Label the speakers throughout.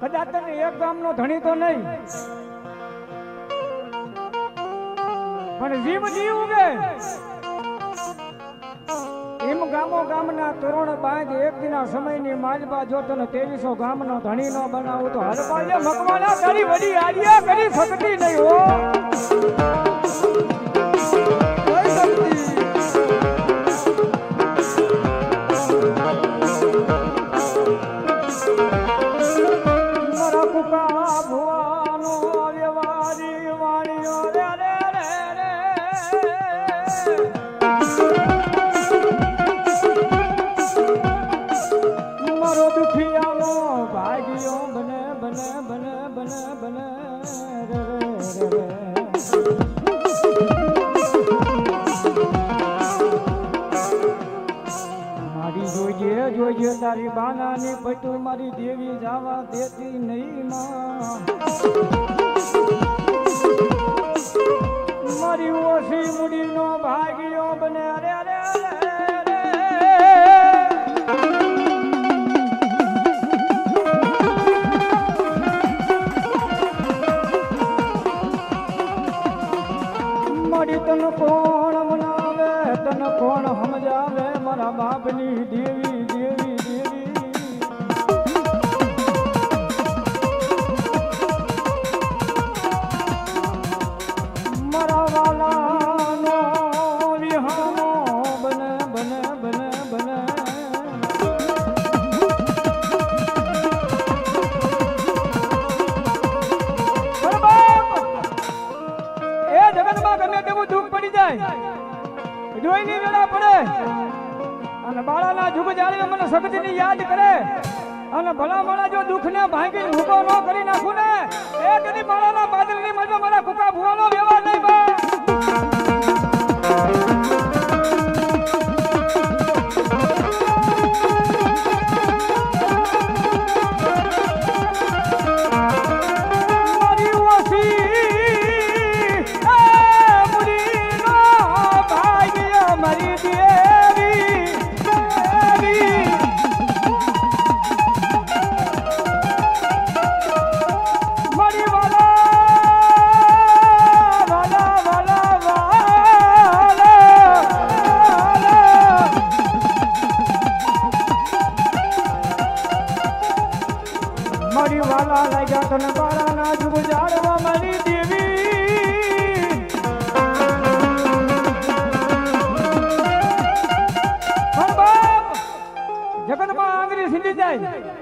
Speaker 1: કદાચ તને એક ગામનો ધણી તો નહીં. પણ જીવ જીવ ઉગે. એમ ગામો ગામના તોરણ બાંધ એક દિના સમયની માજબા જો તને તેવીસો ગામનો ધણી નો બનાવું તો હરપાલે મકવાના તારી વડી આલિયા કરી શકતી નહીં હો. જાવા દેતી નહીં મારી ઓછી મુડીનો ભાગ્યો બને. રે રે રે મારી તન કોણ મનાવે, તન કોણ સમજાવે? મારા બાપની દેવી દેવી દેવી જાળીને મને શક્તિની યાદ કરે. અને ભલા માળા જો દુઃખને ભાંગીને ભૂકો ન કરી નાખું ને, એ કદી બાળાના બાદલની મજા મારા કુકા ભુવાનો જાય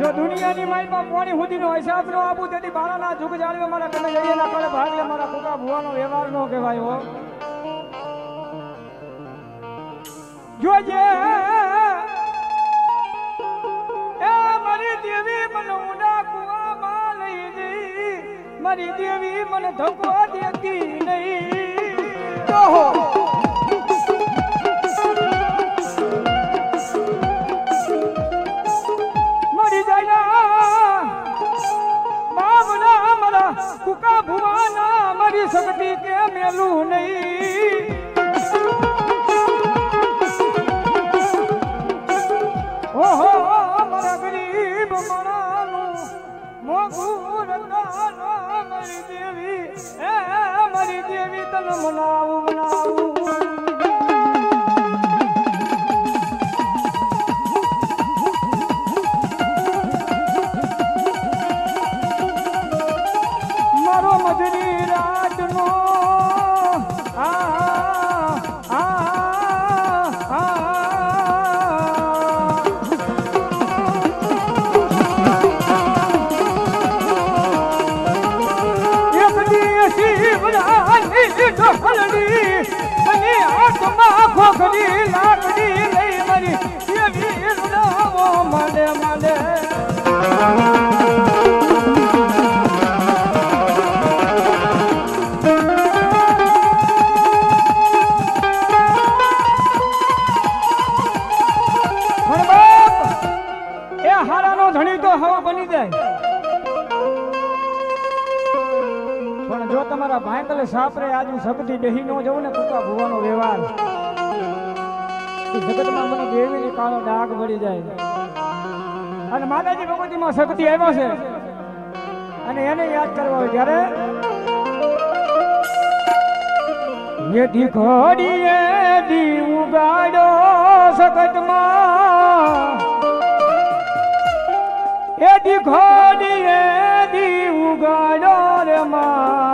Speaker 1: જો દુનિયાની માઈમાં પાણી સુધીનો હિસાબ નો આપું, તેથી બાળાના જુગ જાળવે મારા કને જઈએ ના કરે ભાગ્ય મારા કુકા ભુવાનો વ્યવહાર નો કહેવાય હો. જોજે એ મારી દેવી મને ઊંડા કુવામાં લઈ ગઈ, મારી દેવી મને ધક્કો દેતી નહીં. ઓહો! શક્તિ કે મેલું નહીં. ઓહો, મારા ગરીબ મણાનું મોઘું રંગાનો મારી દેવી, એ મારી દેવી, તને મનાવું વડાની ઢોલડી બની હાથમાં ખોખરી લાકડી લઈ મરી એવી રડાવો માંડે માંડે તમારા ભાંકલે સાપરે આજુ શક્તિ બેહી નો જવું ને કુકા ભુવાનો વ્યવહાર. એ જગતમાં મને દેવીની કાળો ડાઘ વળી જાય. અને માતાજી ભગવતીમાં શક્તિ આવ્યો છે. અને એને યાદ કરવા હોય ત્યારે યદી ઘડીએ દી ઉગાડો સકતમાં એદી ઘડીએ દી ઉગાડો રે મામા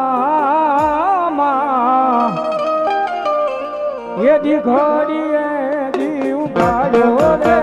Speaker 1: એદી ઘડીએ દી ઉગાડો રે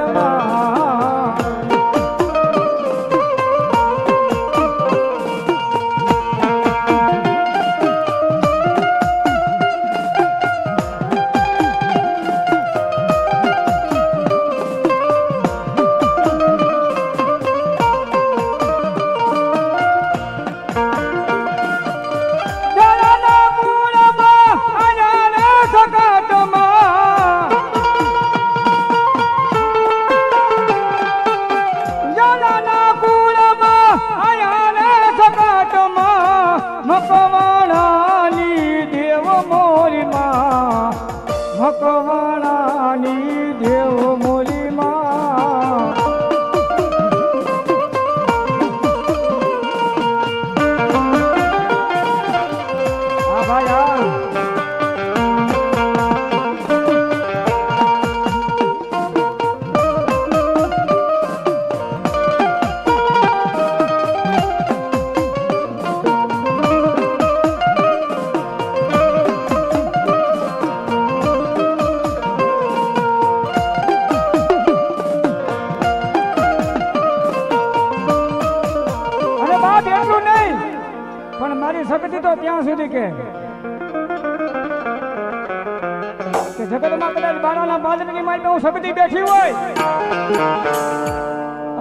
Speaker 1: હું બેઠી હોય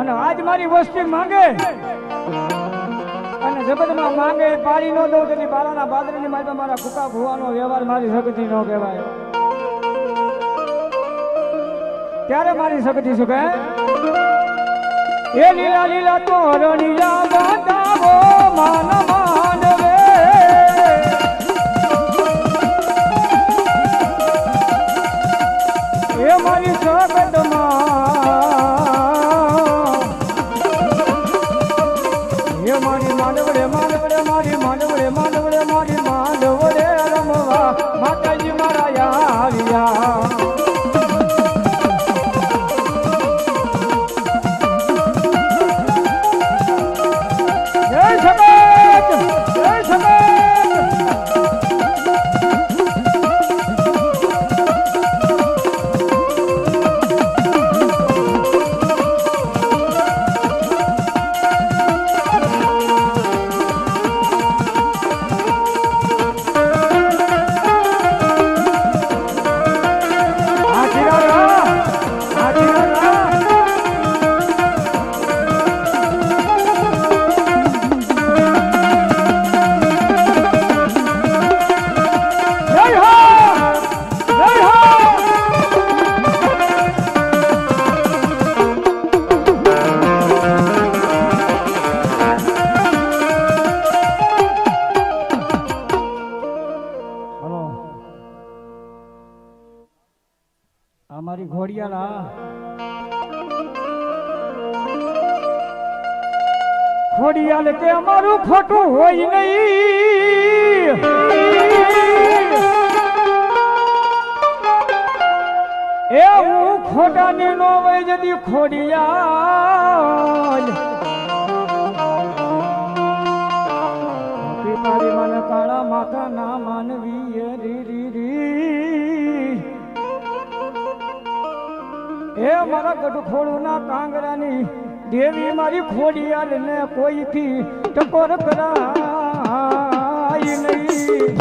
Speaker 1: અને આજ મારી વસ્તી માંગે અને જગતમાં માંગે પાડી ન દઉં તેથી બાળાના બાદરની મારી મારા કુકા ભૂવાનો વ્યવહાર મારી શક્તિ ન કહેવાય. ત્યારે મારી શક્તિ શું કહે? એ લીલા લીલા ગાંધાવો માન માનવે ઘોડિયાળા ખોડિયાલ કે અમારું ખોટું હોય નહીં. એ હું ખોટાની નો હોય જદી ખોડિયાલ. કાળા માતા ના માનવી. એ મારા ગઢખોળું ના કાંગરાની દેવી મારી ખોડિયાલ ને કોઈથી ટકોર કરાય નહીં.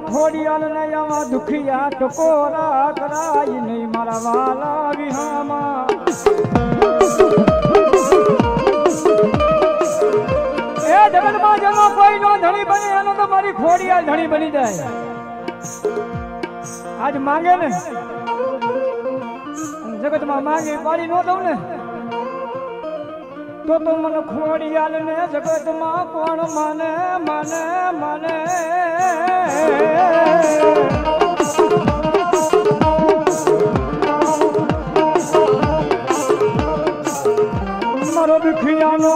Speaker 1: ખોડિયાલ ને આવા દુખિયા ટકોરા કરાય નહીં મારા વાલા વિહામાં. એ જગતમાં જેનો કોઈ નો ધણી બને એનો તો મારી ખોડિયાલ ધણી બની જાય. આજ માંગે ને. જગતમાં માંગે પાડી ન દઉં ને. તો તો મને ખોડિયાલ ને જગતમાં કોણ માને માને માને? મારો દુખિયાનો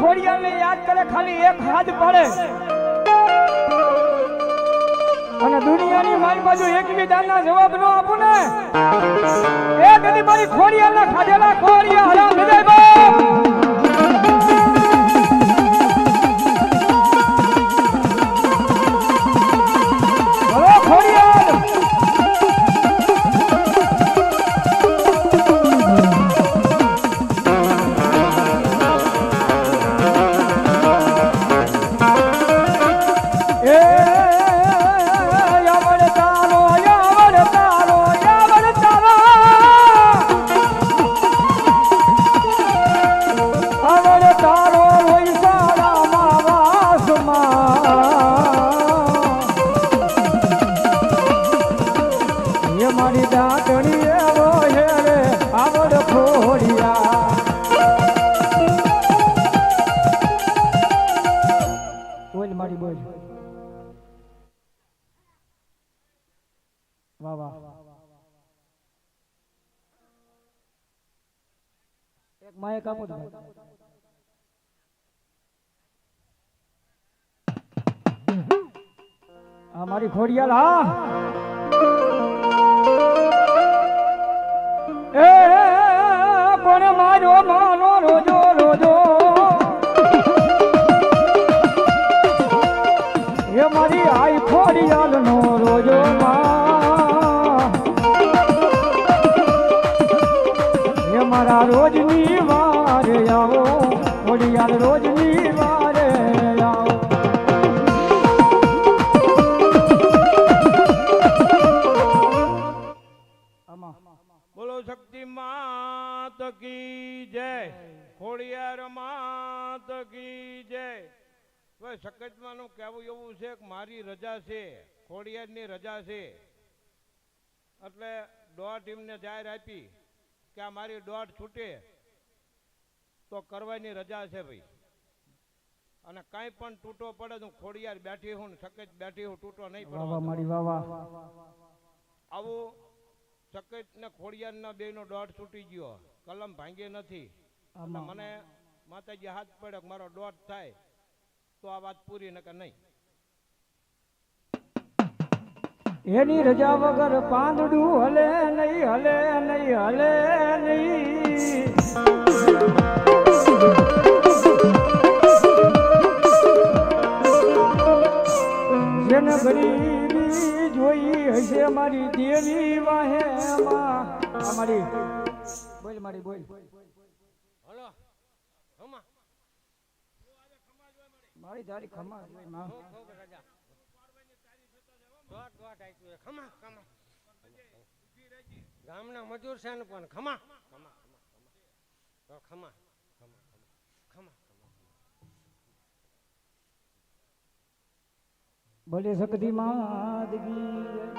Speaker 1: ખોડિયાને યાદ કરે, ખાલી એક હાથ પડે. અને દુનિયાની મારી બાજુ એક બી દાનના જવાબ ન આપું ને. એ કદી મારી ખોડિયાના ખાધેલા ખોડિયા હરા વિજય દાંતણી એવો હે રે આવડ ખોડિયા. બોલ મારી બોલ. વાહ વાહ. ભાઈ. ખોડિયાલ હા. કોણ મારો માનો રોજો રોજો. એ મારી આઈ ખોડિયાલ નો રોજો એ મારા રોજની વારે આવો ખોડિયાલ રોજની
Speaker 2: માત કી જય. હવે સકતમાંનું કહેવું એવું છે કે મારી રજા છે ખોડિયારની રજા છે. એટલે દોઢ ટીમને જાહેર આપી કે આ મારી દોઢ છૂટે તો કરવાની રજા છે ભાઈ. અને કાંઈ પણ તૂટો પડે હું ખોડિયાર બેઠી હું સકેજ બેઠી હું તૂટો નહીં
Speaker 1: વાહ
Speaker 2: આવું સકેત ને ખોડિયાર ના બે નો દોઢ તૂટી ગયો કલમ ભાંગી નથી. મને માતાજી હાથ પડે મારો દોઢ થાય, તો આ વાત પૂરી નકર નહીં.
Speaker 1: એની રજા વગર પાંદડું હલે નહીં હલે નહીં હલે નહીં. જેને ગરીબી જોઈ હશે મારી દેવી વાહે માં આ મારી, બોલ મારી, બોલ
Speaker 2: હલો હમા
Speaker 1: મારી તારી ખમા જોઈ માં
Speaker 2: ખમા ખમા ગામના મજૂર છે ને પણ ખમા. ખમા ખમા. ખમા ખમા ખમા
Speaker 1: બોલે શક્તિ માદગી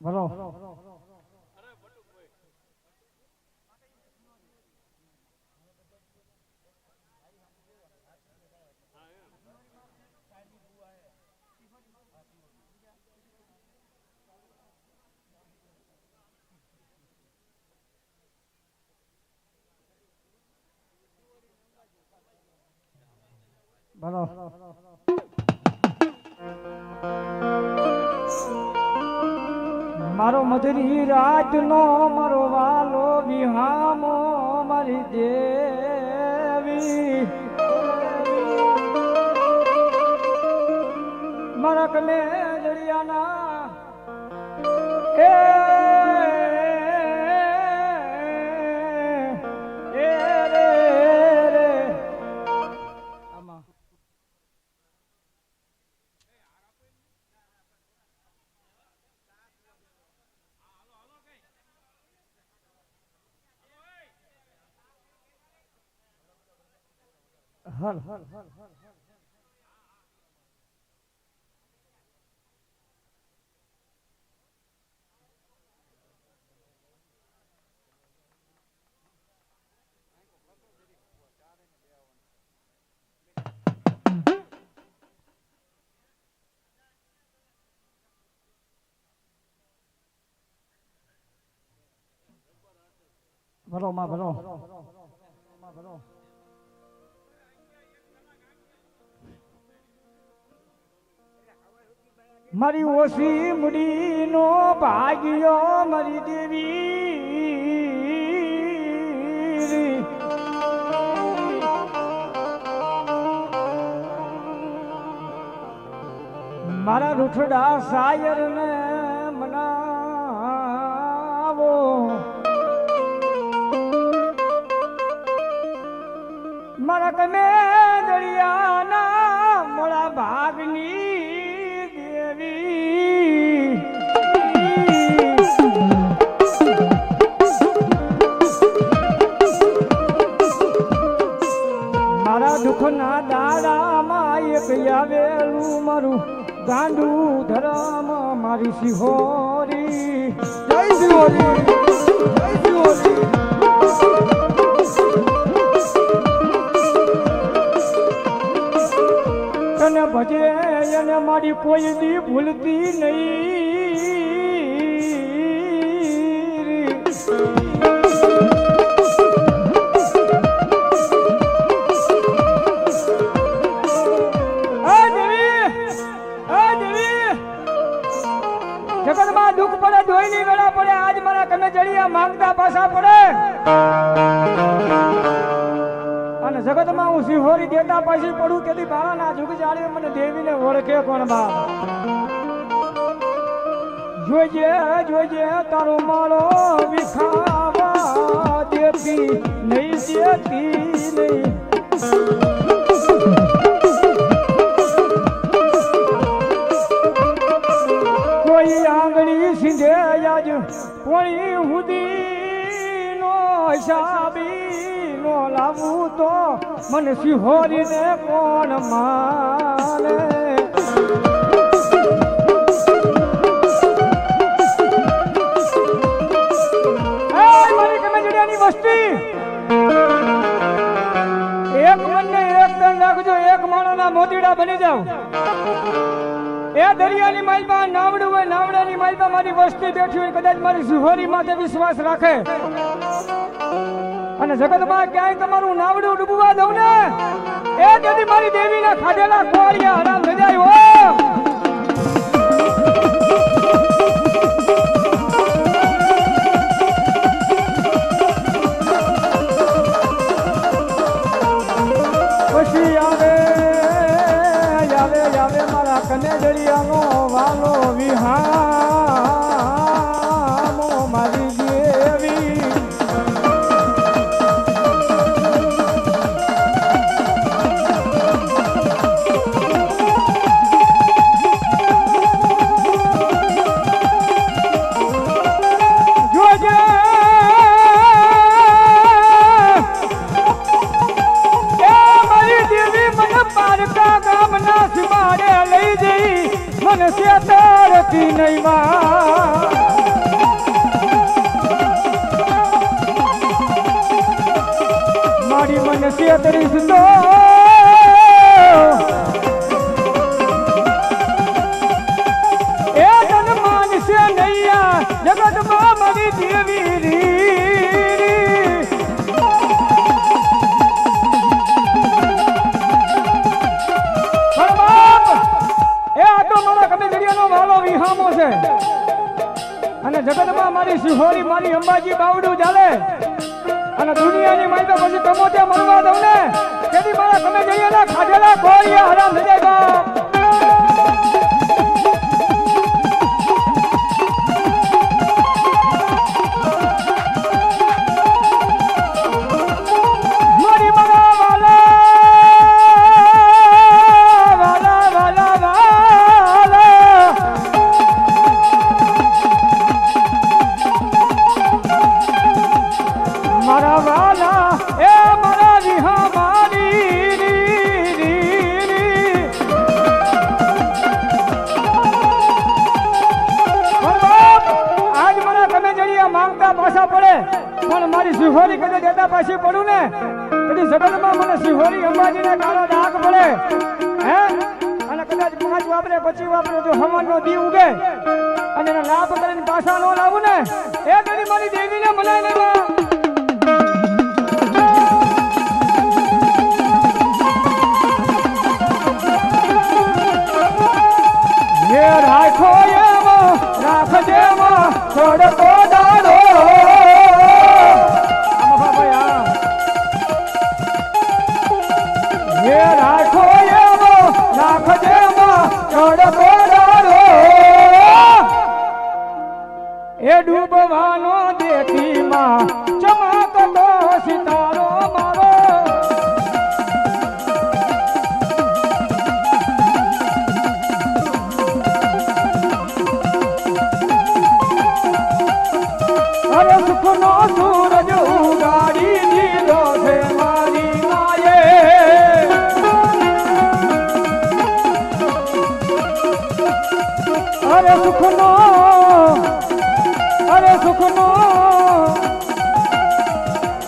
Speaker 1: ભલો ભલો મારો મધુરી રાતનો મારો વાલો વિહામો મારી દેવી. મારા કમે જડિયાના હલ હલ હલ હલ ભલો માં ભલો મારી ઓછી મુડીનો ભાગ્યો મારી દેવી. મારા રૂઠડા શાયર ને મનાવો. મારા કમે દરિયાના મારા દુઃખના દાડામાં એક આવેલું મારું ગાંડું ધરમ મારી સિહોરી.
Speaker 3: જય સિહોરી. જય સિહોરી.
Speaker 1: તને ભજે, એને મારી કોઈ દી ભૂલતી નહીં. માંગતા પાછા પડે. અને જગતમાં હું સિંહોરી દેતા પછી પડું, તેથી બાળાના જુગ જાળીએ મને દેવીને ઓળખે કોણ બાપ. જોજે જોજે, તારો માળો વિખાવા દેતી નહીં દેતી નહીં. મને સિહોરીને કોણ માને? મોતીડા બની જાવ એ દરિયાની માલમાં નાવડું હોય, નાવડાની માલમાં મારી વસ્તી બેઠી હોય, કદાચ મારી સુહોરી માથે વિશ્વાસ રાખે. અને જગતમાં ક્યાંય તમારું નાવડું ડૂબવા દઉં ને? એ તેથી મારી દેવીના ખાધેલા કોળિયા હરામ જાય હો સિહોરી મારી અંબાજી બાવડું ચાલે અને દુનિયાની માય તો પછી તમો ત્યાં મરવા દઉં ને. તેથી મારા તમે જઈએ ને. ખાધેલા ગોળીયા હરામ થઈ જાય. Olha a! અરે સુખનો અરે સુખનો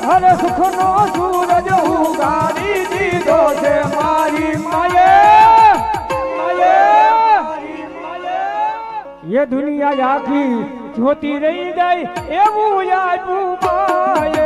Speaker 1: અરે સુખનો સૂરજ ઉગાડી દીધો છે મારી માયે માયે એ દુનિયા આખી જોતી રહી જાય એવું યાદ માય